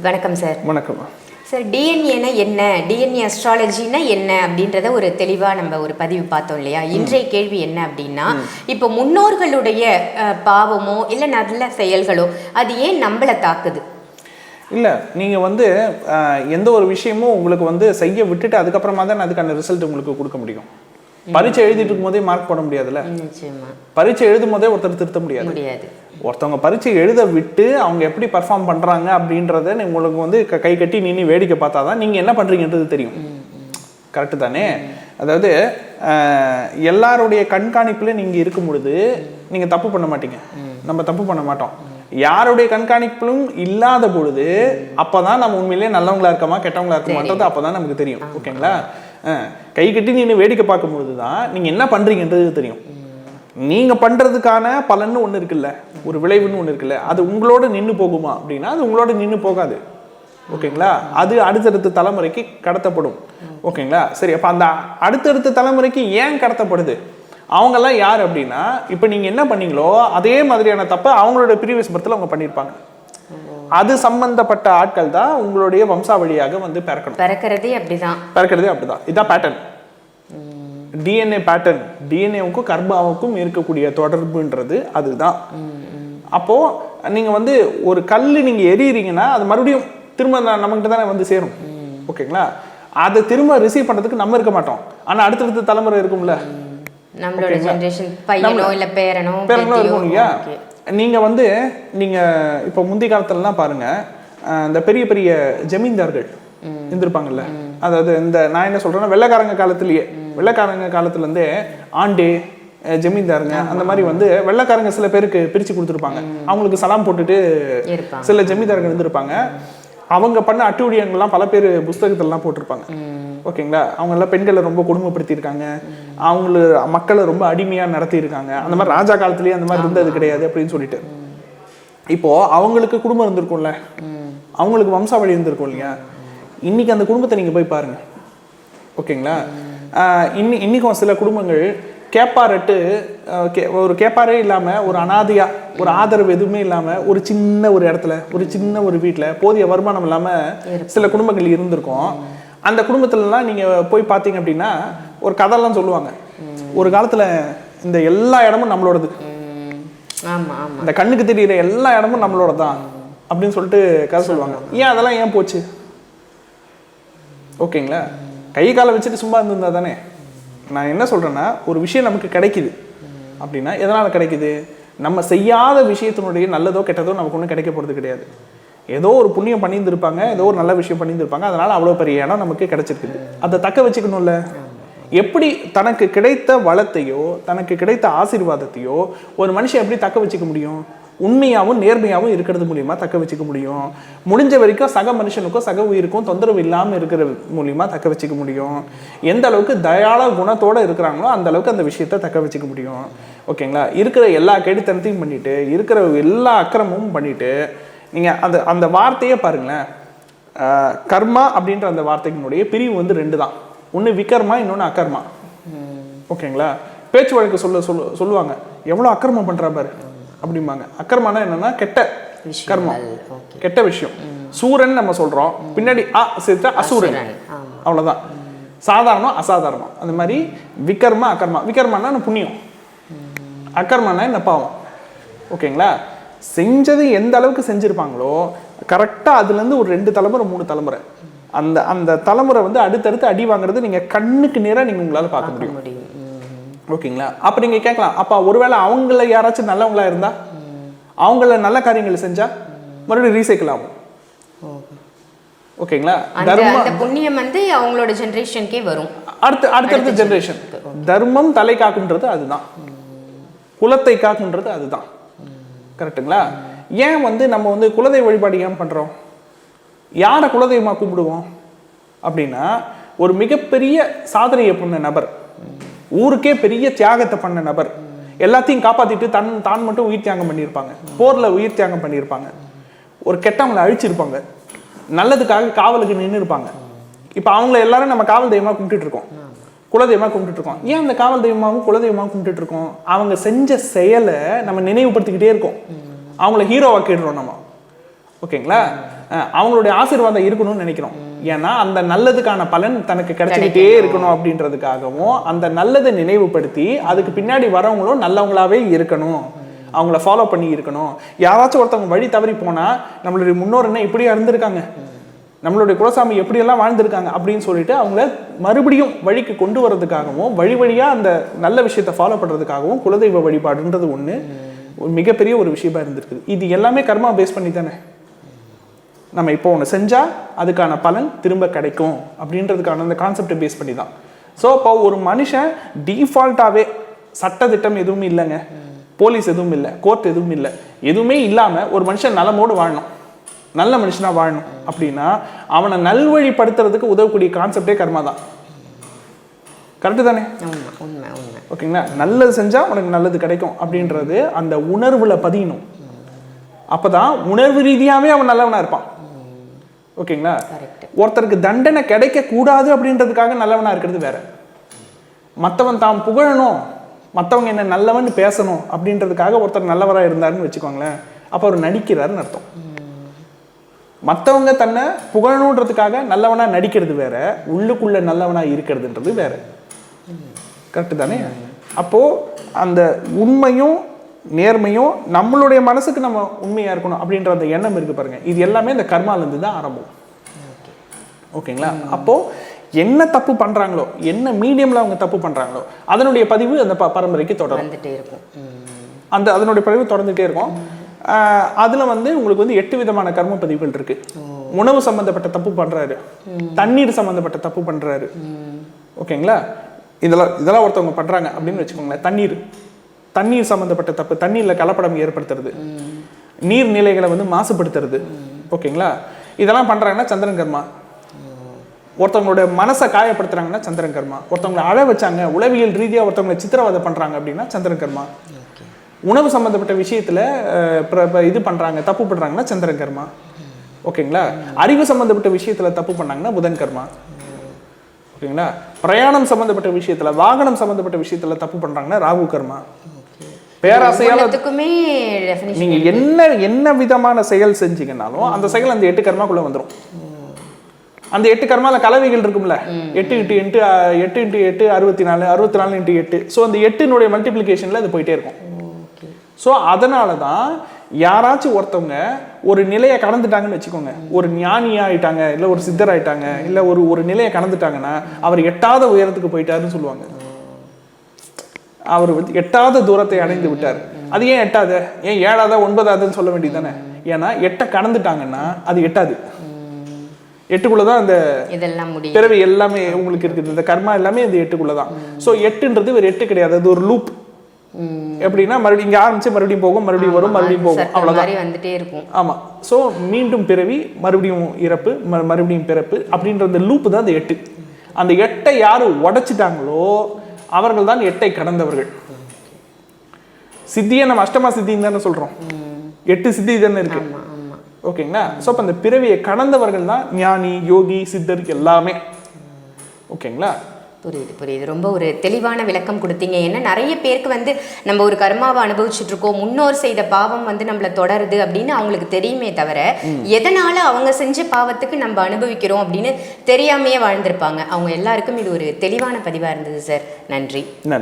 வணக்கம் சார் வணக்கம். சார் டிஎன்ஏனா என்ன? டிஎன்ஏ அஸ்ட்ராலஜினா என்ன? அப்படின்றத ஒரு தெளிவாக நம்ம ஒரு பதிவு பார்த்தோம் இல்லையா? இன்றைய கேள்வி என்ன அப்படின்னா இப்போ முன்னோர்களுடைய பாவமோ இல்லை நல்ல செயல்களோ அது ஏன் நம்மளை தாக்குது? இல்லை நீங்கள் வந்து எந்த ஒரு விஷயமும் உங்களுக்கு வந்து செய்ய விட்டுட்டு அதுக்கப்புறமா தான் அதுக்கான ரிசல்ட் உங்களுக்கு கொடுக்க முடியும். பரீட்சை எழுதிட்டு இருக்கும்போதே மார்க் போட முடியாதுல்ல? பரீட்சை எழுதும் போதே ஒருத்தர் திருத்த முடியாது. ஒருத்தவங்க பரீட்சை எழுத விட்டு அவங்க எப்படி பர்ஃபார்ம் பண்ணுறாங்க அப்படின்றத உங்களுக்கு வந்து க- கட்டி நின்று வேடிக்கை பார்த்தா தான் நீங்கள் என்ன பண்ணுறீங்கன்றது தெரியும். கரெக்டு தானே? அதாவது எல்லாருடைய கண்காணிப்பில் நீங்கள் இருக்கும் பொழுது நீங்கள் தப்பு பண்ண மாட்டீங்க. நம்ம தப்பு பண்ண மாட்டோம். யாருடைய கண்காணிப்பிலும் இல்லாத பொழுது அப்பதான் நம்ம உண்மையிலேயே நல்லவங்களா இருக்கமா கெட்டவங்களா இருக்கமான்றது அப்பதான் நமக்கு தெரியும். ஓகேங்களா? கை கட்டி நின்று வேடிக்கை பார்க்கும் பொழுது தான் நீங்கள் என்ன பண்ணுறீங்கன்றது தெரியும். நீங்க பண்றதுக்கான பலன்னு ஒன்று இருக்குல்ல ஒரு விளைவுன்னு ஒன்று இருக்குல்ல அது உங்களோட நின்று போகுமா அப்படின்னா அது உங்களோட நின்று போகாது. ஓகேங்களா? அது அடுத்தடுத்த தலைமுறைக்கு கடத்தப்படும். ஓகேங்களா? சரி அப்போ அந்த அடுத்தடுத்த தலைமுறைக்கு ஏன் கடத்தப்படுது? அவங்கெல்லாம் யார் அப்படின்னா இப்போ நீங்கள் என்ன பண்ணீங்களோ அதே மாதிரியான தப்பை அவங்களோட ப்ரீவியஸ் பர்த்தில் அவங்க பண்ணியிருப்பாங்க. அது சம்பந்தப்பட்ட ஆட்கள் தான் உங்களுடைய வம்சாவழியாக வந்து பிறக்கணும். பிறக்கிறதே அப்படிதான். பிறக்கிறதே அப்படிதான். இதான் பேட்டர்ன் டிஎன்ஏ பேட்டர்ன் டிஎன்ஏவுக்கும் கர்ப்பாவுக்கும் இருக்கக்கூடிய தொடர்புன்றது அதுதான். அப்போ நீங்க வந்து ஒரு கல் நீங்க எரியுறீங்கன்னா அது மறுபடியும் திரும்ப நம்மகிட்ட தானே வந்து சேரும். ஓகேங்களா? அதை திரும்ப ரிசீவ் பண்றதுக்கு நம்ம இருக்க மாட்டோம். ஆனா அடுத்தடுத்த தலைமுறை இருக்கும்ல. நம்மளோட ஜெனரேஷன் பையனோ இல்லை பேரனோ பேத்தியோ இருக்கும் இல்லையா? Okay. நீங்க வந்து நீங்க இப்போ முந்தைய காலத்துலலாம் பாருங்க அஹ் இந்த பெரிய பெரிய ஜமீன்தார்கள் இருந்திருப்பாங்கல்ல. அதாவது இந்த நான் என்ன சொல்றேன்னா வெள்ளைக்காரங்க காலத்திலேயே வெள்ளைக்காரங்க காலத்துல இருந்தே ஆண்டே ஜமீன்தாருங்க அந்த மாதிரி வந்து வெள்ளைக்காரங்க சில பேருக்கு பிரிச்சு கொடுத்துருப்பாங்க. அவங்களுக்கு சலாம் போட்டுட்டு சில ஜமீன்தார்கள் இருந்திருப்பாங்க. அவங்க பண்ண அட்டூழியங்கள்லாம் பல பேர் புஸ்தகத்திலலாம் போட்டிருப்பாங்க. ஓகேங்களா? அவங்க எல்லாம் பெண்களை ரொம்ப கொடுமைப்படுத்தியிருக்காங்க. அவங்கள மக்களை ரொம்ப அடிமையா நடத்தியிருக்காங்க. அந்த மாதிரி ராஜா காலத்திலேயே அந்த மாதிரி இருந்தது கிடையாது அப்படின்னு சொல்லிட்டு. இப்போ அவங்களுக்கு குடும்பம் இருந்திருக்கும்ல? அவங்களுக்கு வம்சாவளி இருந்திருக்கும் இல்லையா? இன்னைக்கு அந்த குடும்பத்தை நீங்க போய் பாருங்க. ஓகேங்களா? இன்னி இன்னைக்கும் சில குடும்பங்கள் கேப்பாரட்டு கே- ஒரு கேப்பாரே இல்லாம ஒரு அனாதையா ஒரு ஆதரவு எதுவுமே இல்லாம ஒரு சின்ன ஒரு இடத்துல ஒரு சின்ன ஒரு வீட்ல போதிய வருமானம் இல்லாம சில குடும்பங்கள் இருந்திருக்கும். அந்த குடும்பத்துலலாம் நீங்க போய் பார்த்தீங்க அப்படின்னா ஒரு கதையெல்லாம் சொல்லுவாங்க. ஒரு காலத்துல இந்த எல்லா இடமும் நம்மளோடது. இந்த கண்ணுக்கு தெரியிற எல்லா இடமும் நம்மளோட தான் அப்படின்னு சொல்லிட்டு கதை சொல்லுவாங்க. ஏன் அதெல்லாம் ஏன் போச்சு? ஓகேங்களா? கை காலை வச்சுட்டு சும்மா இருந்திருந்தா தானே? நான் என்ன சொல்கிறேன்னா ஒரு விஷயம் நமக்கு கிடைக்குது. அப்படின்னா எதனால் கிடைக்குது? நம்ம செய்யாத விஷயத்தினுடைய நல்லதோ கெட்டதோ நமக்கு ஒன்றும் கிடைக்க போகிறது கிடையாது. ஏதோ ஒரு புண்ணியம் பண்ணியிருந்திருப்பாங்க ஏதோ ஒரு நல்ல விஷயம் பண்ணியிருந்திருப்பாங்க அதனால் அவ்வளோ பெரிய இடம் நமக்கு கிடைச்சிருக்குது. அதை தக்க வச்சுக்கணும்ல. எப்படி தனக்கு கிடைத்த வளத்தையோ தனக்கு கிடைத்த ஆசீர்வாதத்தையோ ஒரு மனுஷன் எப்படி தக்க வச்சுக்க முடியும்? உண்மையாகவும் நேர்மையாகவும் இருக்கிறது மூலியமா தக்க வச்சுக்க முடியும். முடிஞ்ச வரைக்கும் சக மனுஷனுக்கும் சக உயிருக்கும் தொந்தரவு இல்லாமல் இருக்கிற மூலியமா தக்க வச்சுக்க முடியும். எந்த அளவுக்கு தயாள குணத்தோட இருக்கிறாங்களோ அந்த அளவுக்கு அந்த விஷயத்தை தக்க வச்சுக்க முடியும். ஓகேங்களா? இருக்கிற எல்லா கெடுத்தனத்தையும் பண்ணிட்டு இருக்கிற எல்லா அக்கிரமும் பண்ணிட்டு நீங்க அந்த அந்த வார்த்தையே பாருங்களேன். கர்மா அப்படின்ற அந்த வார்த்தையினுடைய பிரிவு வந்து ரெண்டு தான். ஒன்று விகர்மா இன்னொன்று அகர்மா. ஓகேங்களா? பேச்சு வழக்கு சொல்ல சொல்ல சொல்லுவாங்க. எவ்வளோ அக்கிரமம் பண்றா பாரு. அப்படிம்பாங்க. அக்கிரமம்னா என்னன்னா கெட்ட கர்மம். கெட்ட விஷயம். சூரன் நம்ம சொல்றோம். பின்னாடி அ சேர்த்தா அசூரன். அவ்வளவுதான். சாதாரணம் அசாதாரணம். அந்த மாதிரி விகர்மா அகர்மா. விகர்மானா என்ன? புண்ணியம். அக்கர்மானா என்ன? பாவம். ஓகேங்களா? செஞ்சது எந்த அளவுக்கு செஞ்சிருப்பாங்களோ கரெக்டாக அதுலேருந்து ஒரு ரெண்டு தலைமுறை மூணு தலைமுறை. அந்த அந்த தலைமுறை வந்து அடுத்தடுத்து அடி வாங்குறது நீங்கள் கண்ணுக்கு நேராக நீங்கள் உங்களால் பார்க்க முடியும். ஓகேங்களா? அப்போ நீங்கள் கேட்கலாம் அப்போ ஒருவேளை அவங்கள யாராச்சும் நல்லவங்களா இருந்தா? அவங்கள நல்ல காரியங்கள் செஞ்சா மறுபடியும் ரீசைக்கிள் ஆகும். ஓகேங்களா? அந்த தர்ம அந்த புண்ணியம் வந்து அவங்களோட ஜெனரேஷனுக்கே வரும். அடுத்து அடுத்தடுத்த ஜெனரேஷன் தர்மம் தலை காக்குன்றது அதுதான். குலத்தை காக்குன்றது அதுதான். கரெக்ட்டுங்களா? ஏன் வந்து நம்ம வந்து குலதெய்வ வழிபாடு ஏன் பண்றோம்? யாரை குலதெய்வமா கும்பிடுவோம்? அப்படின்னா ஒரு மிகப்பெரிய சாதனையை பண்ண நபர் ஊருக்கே பெரிய தியாகத்தை பண்ண நபர். எல்லாத்தையும் காப்பாத்திட்டு தன் தான் மட்டும் உயிர் தியாகம் பண்ணியிருப்பாங்க. போர்ல உயிர் தியாகம் பண்ணியிருப்பாங்க. ஒரு கெட்டவங்களை அழிச்சிருப்பாங்க. நல்லதுக்காக காவலுக்கு நின்று இருப்பாங்க இப்போ அவங்கள எல்லாரும் நம்ம காவல் தெய்வமா கும்பிட்டுட்டு இருக்கோம். குலதெய்வமா கும்பிட்டுட்டு இருக்கோம். ஏன் அந்த காவல் தெய்வமாவும் குலதெய்வமாவும் கும்பிட்டுட்டு இருக்கோம்? அவங்க செஞ்ச செயலை நம்ம நினைவுபடுத்திக்கிட்டே இருக்கோம். அவங்கள ஹீரோவாக்கிடுறோம் நம்ம. ஓகேங்களா? அவங்களுடைய ஆசீர்வாதம் இருக்கணும்னு நினைக்கிறோம். ஏன்னா அந்த நல்லதுக்கான பலன் தனக்கு கிடைச்சிக்கிட்டே இருக்கணும் அப்படின்றதுக்காகவும் அந்த நல்லதை நினைவுபடுத்தி அதுக்கு பின்னாடி வரவங்களும் நல்லவங்களாவே இருக்கணும். அவங்கள ஃபாலோ பண்ணி இருக்கணும். யாராச்சும் ஒருத்தவங்க வழி தவறி போனா நம்மளுடைய முன்னோர் என்ன இப்படியா இருந்திருக்காங்க? நம்மளுடைய குலசாமி எப்படியெல்லாம் வாழ்ந்திருக்காங்க அப்படின்னு சொல்லிட்டு அவங்கள மறுபடியும் வழிக்கு கொண்டு வர்றதுக்காகவும் வழி வழியா அந்த நல்ல விஷயத்தை ஃபாலோ பண்றதுக்காகவும் குலதெய்வ வழிபாடுன்றது ஒரு மிகப்பெரிய ஒரு விஷயமா இருந்திருக்குது. இது எல்லாமே கர்மா பேஸ் பண்ணி தானே நம்ம இப்போ ஒன்று செஞ்சால் அதுக்கான பலன் திரும்ப கிடைக்கும் அப்படின்றதுக்கான அந்த கான்செப்டை பேஸ் பண்ணி தான் ஸோ இப்போ ஒரு மனுஷன் டிஃபால்ட்டாகவே சட்டத்திட்டம் எதுவும் இல்லைங்க. போலீஸ் எதுவும் இல்லை கோர்ட் எதுவும் இல்லை. எதுவுமே இல்லாமல் ஒரு மனுஷன் நலமோடு வாழணும். நல்ல மனுஷனாக வாழணும். அப்படின்னா அவனை நல்வழிப்படுத்துறதுக்கு உதவக்கூடிய கான்செப்டே கர்மா தான். கரெக்டு தானே? ஓகேங்களா நல்லது செஞ்சால் உனக்கு நல்லது கிடைக்கும் அப்படின்றது அந்த உணர்வுல பதியணும். அப்பதான் உணர்வு ரீதியாவே அவன் நல்லவனா இருப்பான். ஓகேங்களா? கரெக்ட் ஒருத்தருக்கு தண்டனை கிடைக்க கூடாது அப்படின்றதுக்காக நல்லவனா இருக்கிறது வேற. மத்தவன் தாம் புகழணும் மத்தவங்க என்ன நல்லவன்னு பேசணும் அப்படின்றதுக்காக ஒருத்தர் நல்லவரா இருந்தாருன்னு வச்சுக்கோங்களேன். அப்ப அவர் நடிக்கிறாருன்னு அர்த்தம். மத்தவங்க தன்னை புகழணுன்றதுக்காக நல்லவனா நடிக்கிறது வேற உள்ளுக்குள்ள நல்லவனா இருக்கிறதுன்றது வேற. கரெக்டு தானே? அப்போ அந்த உண்மையும் நேர்மையும் நம்மளுடைய மனசுக்கு நம்ம உண்மையா இருக்கணும் அப்படின்ற அந்த எண்ணம் இருக்கு பாருங்க. இது எல்லாமே இந்த கர்மால இருந்து தான் ஆரம்பம். ஓகேங்களா? அப்போ என்ன தப்பு பண்றாங்களோ என்ன மீடியம்ல அவங்க தப்பு பண்றாங்களோ அதனுடைய பதிவு அந்த ப- பரம்பரைக்கு தொடரும். இருக்கும். அந்த அதனுடைய பதிவு தொடர்ந்துட்டே இருக்கும். அதுல வந்து உங்களுக்கு வந்து எட்டு விதமான கர்ம பதிவுகள் இருக்கு. உணவு சம்பந்தப்பட்ட தப்பு பண்றாரு. தண்ணீர் சம்பந்தப்பட்ட தப்பு பண்றாரு. ஓகேங்களா? இதெல்லாம் இதெல்லாம் ஒருத்தவங்க பண்றாங்க அப்படின்னு வச்சுக்கோங்களேன். தண்ணீர். தண்ணீர் சம்பந்தப்பட்ட தப்பு தண்ணீர்ல கலப்படம் ஏற்படுத்துறது. நீர்நிலைகளை வந்து மாசுபடுத்துறது. ஓகேங்களா? இதெல்லாம் பண்றாங்கன்னா சந்திரன் கர்மா. ஒருத்தவங்களோட மனசை காயப்படுத்துறாங்கன்னா சந்திரன் கர்மா. ஒருத்தவங்களை அழ வச்சாங்க உளவியல் ரீதியா ஒருத்தவங்களை சித்திரவதை பண்றாங்க அப்படின்னா சந்திரன் கர்மா. உணவு சம்பந்தப்பட்ட விஷயத்துல இது பண்றாங்க தப்பு பண்றாங்கன்னா சந்திரன் கர்மா. ஓகேங்களா? அறிவு சம்பந்தப்பட்ட விஷயத்துல தப்பு பண்ணாங்கன்னா புதன் கர்மா. ஓகேங்களா? பிரயாணம் சம்பந்தப்பட்ட விஷயத்துல வாகனம் சம்பந்தப்பட்ட விஷயத்துல தப்பு பண்றாங்கன்னா ராகு கர்மா. பேராசையால நீங்க என்ன என்ன விதமான செயல் செஞ்சீங்கன்னாலும் அந்த செயல் அந்த எட்டு கர்மாக்குள்ள வந்துரும். அந்த எட்டு கர்மால கலவைகள் இருக்கும்ல. எட்டு இன்ட்டு எட்டு எட்டு இன்ட்டு எட்டு அறுபத்தி நாலு அறுபத்தி நாலு இன்ட்டு எட்டு. ஸோ அந்த எட்டினுடைய மல்டிப்ளிகேஷன்ல அது போயிட்டே இருக்கும். ஸோ அதனால தான் யாராச்சும் ஒருத்தவங்க ஒரு நிலையை கடந்துட்டாங்கன்னு வச்சுக்கோங்க. ஒரு ஞானி ஆயிட்டாங்க இல்லை ஒரு சித்தர் ஆயிட்டாங்க இல்லை ஒரு ஒரு நிலையை கடந்துட்டாங்கன்னா அவர் எட்டாத உயரத்துக்கு போயிட்டாருன்னு சொல்லுவாங்க. அவர் வந்து எட்டாத தூரத்தை அடைந்து விட்டார். அது ஏன் எட்டாத? ஏன் ஏழாத ஒன்பதாவதுன்னு சொல்ல வேண்டியது தானே ஏன்னா எட்டை கடந்துட்டாங்கன்னா அது எட்டாது. எட்டுக்குள்ள தான் அந்த இதெல்லாம் பிறவி எல்லாமே உங்களுக்கு இருக்குது. இந்த கர்மா எல்லாமே இந்த எட்டுக்குள்ள தான் ஸோ எட்டுன்றது ஒரு எட்டு கிடையாது. அது ஒரு லூப். எப்படின்னா மறுபடியும் இங்க ஆரம்பிச்சு மறுபடியும் போகும் மறுபடியும் வரும் மறுபடியும் போகும். மாதிரி வந்துட்டே இருக்கும். ஆமா. ஸோ மீண்டும் பிறவி மறுபடியும் இறப்பு மறுபடியும் பிறப்பு அப்படின்ற அந்த லூப்பு தான் அந்த எட்டு. அந்த எட்டை யாரு உடைச்சிட்டாங்களோ அவர்கள் தான் எட்டை கடந்தவர்கள். சித்தியை நம்ம அஷ்டமா சித்தின்னு தானே சொல்றோம். எட்டு சித்தி தானே இருக்கு. ஓகேங்களா? ஸோ அப்போ அந்த பிறவியை கடந்தவர்கள் தான் ஞானி யோகி சித்தர் எல்லாமே. ஓகேங்களா? புரியுது புரியுது. ரொம்ப ஒரு தெளிவான விளக்கம் கொடுத்தீங்க. ஏன்னா நிறைய பேருக்கு வந்து நம்ம ஒரு கர்மாவை அனுபவிச்சுட்டு இருக்கோம் முன்னோர் செய்த பாவம் வந்து நம்மள தொடருது அப்படின்னு அவங்களுக்கு தெரியுமே தவிர எதனால அவங்க செஞ்ச பாவத்துக்கு நம்ம அனுபவிக்கிறோம் அப்படின்னு தெரியாமையே வாழ்ந்திருப்பாங்க. அவங்க எல்லாருக்கும் இது ஒரு தெளிவான பதிவா இருந்தது சார். நன்றி. நன்றி.